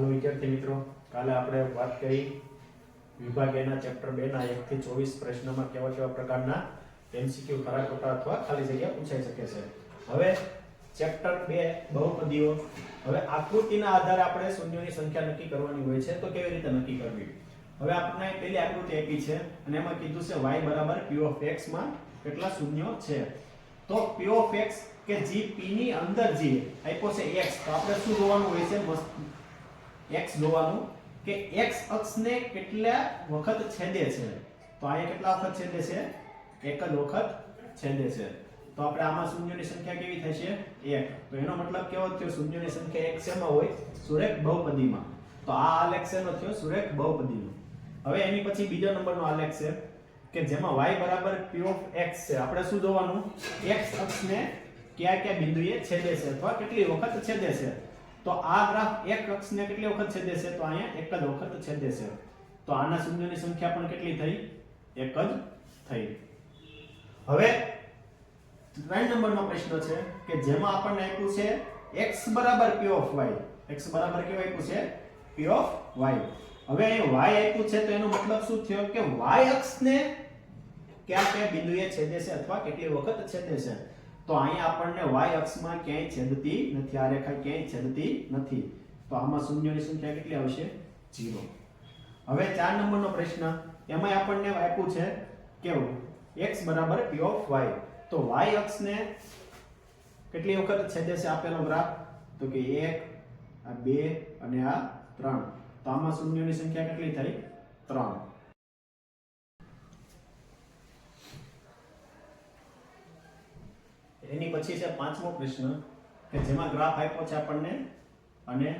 હાલો વિદ્યાર્થી મિત્રો, કાલે આપણે વાત કરી વિભાગ એના, ચેપ્ટર બે ના એક થી ચોવીસ પ્રશ્નમાં કેવા કેવા પ્રકારના એમસીક્યુ ખરા ખોટા અથવા ખાલી જગ્યા પૂછાઈ શકે છે. હવે ચેપ્ટર બે, બહુપદીઓ. હવે આકૃતિના આધારે આપણે શૂન્યોની સંખ્યા નક્કી કરવાની હોય છે, તો કેવી રીતે નક્કી કરવી? હવે આપણે પેલી આકૃતિ આપી છે, અને એમાં કીધું છે y બરાબર p ઓફ x માં કેટલા શૂન્યો છે? તો p ઓફ x કે g p ની અંદર જે આપ્યો છે x. તો આપણે શું જોવાનું હોય છે? X જોવાનું કે x અક્ષને કેટલા વખત છેદે છે? તો અહીંયા કેટલા વખત છેદે છે? એક જ વખત છેદે છે. તો આપણે આમાં શૂન્યની સંખ્યા કેવી થશે? એક. તો એનો મતલબ કેવો થયો? શૂન્યની સંખ્યા એક શેમાં હોય? સુરેખ બહુપદીમાં. તો આ આલેખ શેનો થયો? સુરેખ બહુપદીનો. હવે એની પછી બીજો નંબરનો આલેખ છે કે જેમાં y બરાબર p ઓફ x છે. આપણે શું જોવાનું? X અક્ષને કયા કયા બિંદુએ છેદે છે? અથવા કેટલી વખત છેદે છે? તો આ ગ્રાફ એક અક્ષને કેટલી વખત છેદે છે તો અહીંયા એક જ વખત છેદે છે તો આના શૂન્યની સંખ્યા પણ કેટલી થઈ? એક જ થઈ. હવે ત્રણ નંબરનો પ્રશ્ન છે કે જેમાં આપણને આપ્યું છે x બરાબર p ઓફ y. x બરાબર કેવું આપ્યું છે? p of y. હવે અહીં y આપ્યું છે તો એનો મતલબ શું થયો? કે y અક્ષને કયા કયા બિંદુએ છેદે છે અથવા કેટલી વખત છેદે છે તો અહીંયા આપણને y અક્ષમાં ક્યાંય છેદતી નથી, આ રેખા ક્યાંય છેદતી નથી. તો આમાં શૂન્યની સંખ્યા કેટલી આવશે? 0 હવે ચાર નંબરનો પ્રશ્ન એમાં આપણને આપ્યું છે કે x બરાબર p ઓફ y. તો y અક્ષને કેટલી વખત છેદે છે આપેલો ગ્રાફ? તો કે 1 આ 2 અને આ 3 તો આમાં શૂન્યની સંખ્યા કેટલી થઈ? 3 એની પછી છે પાંચમો પ્રશ્ન કે જેમાં ગ્રાફ આપ્યો છે આપણને અને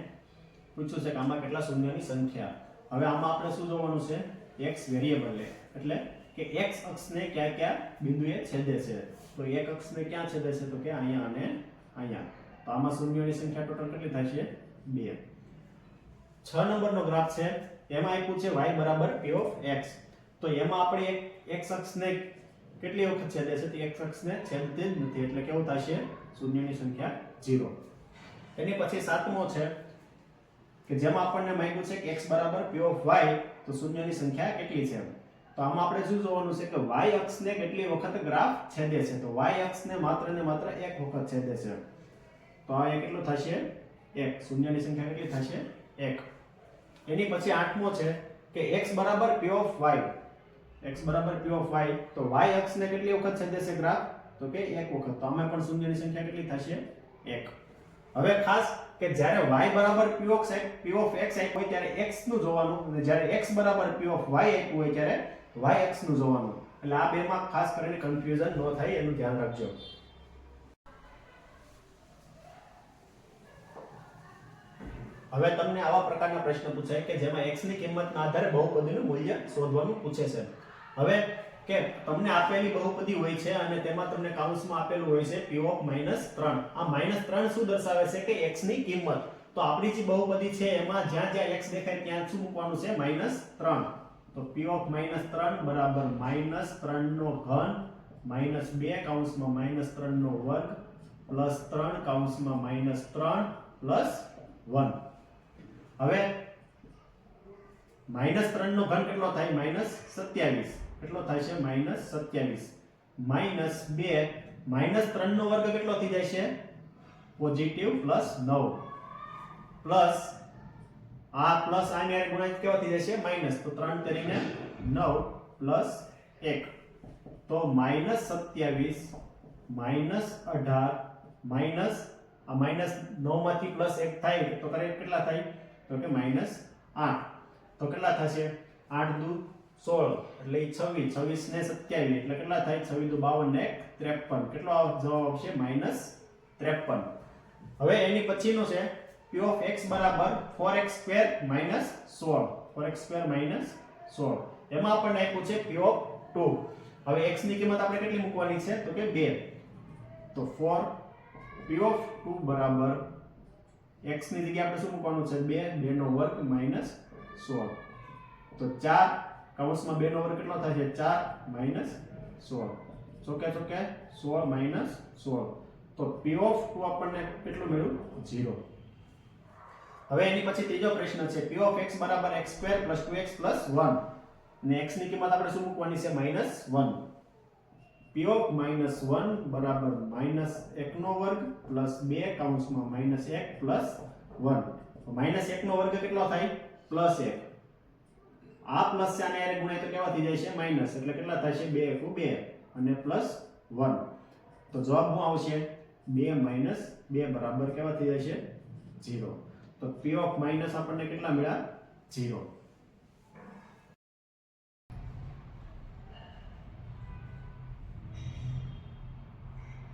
પૂછ્યું છે કે આમાં કેટલા શૂન્યની સંખ્યા. હવે આમાં આપણે શું જોવાનું છે? X વેરિયેબલ લે એટલે કે x અક્ષને કયા કયા બિંદુએ છેદે છે. તો એક અક્ષને ક્યાં છેદે છે? તો કે અહીંયા અને અહીંયા. તો આમાં શૂન્યોની સંખ્યા ટોટલ કેટલી છે? બે. છ નંબરનો ગ્રાફ છે. એમાં આપ્યું છે y બરાબર p ઓફ x. તો એમાં આપણે એક x અક્ષને કેટલી વખત છેદે છે તે x અક્ષને છેદતી જ નથી, એટલે કેવું થશે? શૂન્યની સંખ્યા 0 એની પછી સાતમો છે કે જેમાં આપણને માંગ્યું છે કે x બરાબર p ઓફ y, તો શૂન્યની સંખ્યા કેટલી છે? તો આમાં આપણે શું જોવાનું છે કે y અક્ષને કેટલી વખત ગ્રાફ છેદે છે? તો y અક્ષને માત્ર ને માત્ર એક વખત છેદે છે. તો આ કેટલું થશે? એક. શૂન્યની સંખ્યા કેટલી થશે? એક. એની પછી આઠમો છે કે x બરાબર p ઓફ y x બરાબર p ઓફ y, તો y અક્ષને કેટલી વખત છેદેશે ગ્રાફ? તો કે એક વખત. તો આમાં પણ શૂન્યની સંખ્યા કેટલી થશે? એક. હવે ખાસ કે જ્યારે y બરાબર p of x, p of x આપ્યું હોય ત્યારે x નું જોવાનું અને જ્યારે x બરાબર p ઓફ y આપ્યું હોય ત્યારે y x નું જોવાનું. એટલે આ બેમાં ખાસ કરીને કન્ફ્યુઝન ન થાય, એનું ધ્યાન રાખજો. હવે તમને આવા પ્રકારના પ્રશ્ન પૂછાય કે જેમાં x ની કિંમતના આધારે બહુપદીનું મૂલ્ય શોધવાનું પૂછે છે. હવે, કે તમને આપેલી બહુપદી હોય છે અને તેમાં તમને કૌંસમાં આપેલું હોય છે p માઇનસ -3 આ -3 શું દર્શાવે છે કે x ની કિંમત? તો આપણી જે બહુપદી છે એમાં જ્યાં જ્યાં x દેખાય ત્યાં શું મૂકવાનું છે? -3 તો p માઇનસ -3 બરાબર -3 નો ઘન -2 કૌંસમાં -3 નો વર્ગ પ્લસ 3 કૌંસમાં -3 પ્લસ 1 હવે માઇનસ ત્રણ નો ઘન કેટલો થાય? માઇનસ સત્યાવીસ. કેટલો થાય છે? માઇનસ સત્યાવીસ. માઇનસ બે માઇનસ ત્રણ નો વર્ગ કેટલો થઈ જાય છે? પોઝિટિવ પ્લસ નવ. પ્લસ આ પ્લસ આની હારે ગુણાંક કેવો થઈ જશે? માઇનસ તો ત્રણ કરીને નવ પ્લસ એક. તો માઇનસ સત્યાવીસ માઇનસ અઢાર માઇનસ આ માઇનસ નવમાંથી પ્લસ એક થાય તો કરે કેટલા થાય? તો કે માઇનસ આઠ. તો કેટલા થશે? આઠ દુ સોળ, એટલે છવ્વીસ છવ્વીસ ને સત્યાવીસ, એટલે કેટલા થાય? છવ્વીસ બાવન ને ત્રેપન. કેટલો જવાબ આવશે? માઇનસ ત્રેપન. હવે એની પછીનું છે પ્યુ ઓફ એક્સ બરાબર ફોર એક્સ સ્ક્વેર માઇનસ સોળ. ફોર એક્સ સ્ક્વેર માઇનસ સોળ. એમાં આપણને આપ્યું છે p of 2 હવે એક્સની કિંમત આપણે કેટલી મૂકવાની છે? તો કે બે. તો ફોર પી ઓફ ટુ બરાબર એક્સની જગ્યાએ આપણે શું મૂકવાનું છે? 2 2 નો વર્ગ માઇનસ સોળ. તો 4 કૌંસમાં 2 નો વર્ગ કેટલો થાય છે? 4 માઇનસ 16 ચોકે ચોકે 16 માઇનસ 16 તો p ઓફ 2 આપણને કેટલું મળ્યું? 0 હવે એની પછી ત્રીજો પ્રશ્ન છે. P ઓફ x બરાબર x square plus 2x plus 1 ને x ની કિંમત આપણે શું મૂકવાની છે? માઇનસ 1 p ઓફ માઇનસ 1 બરાબર માઇનસ 1 નો વર્ગ પ્લસ 2 કૌંસમાં માઇનસ 1 પ્લસ 1 તો માઇનસ 1 નો વર્ગ કેટલો થાય? પ્લસ 1 આ પ્લસ છે આને હારે ગુણાય તો કેવા થઈ જાય છે? માઇનસ એટલે કેટલા થશે? 2 એકુ 2 અને પ્લસ 1 તો જવાબ શું આવશે? 2 માઇનસ 2 બરાબર કેવા થઈ જશે? 0 તો p ઓફ માઇનસ આપણને કેટલા મળ્યા? 0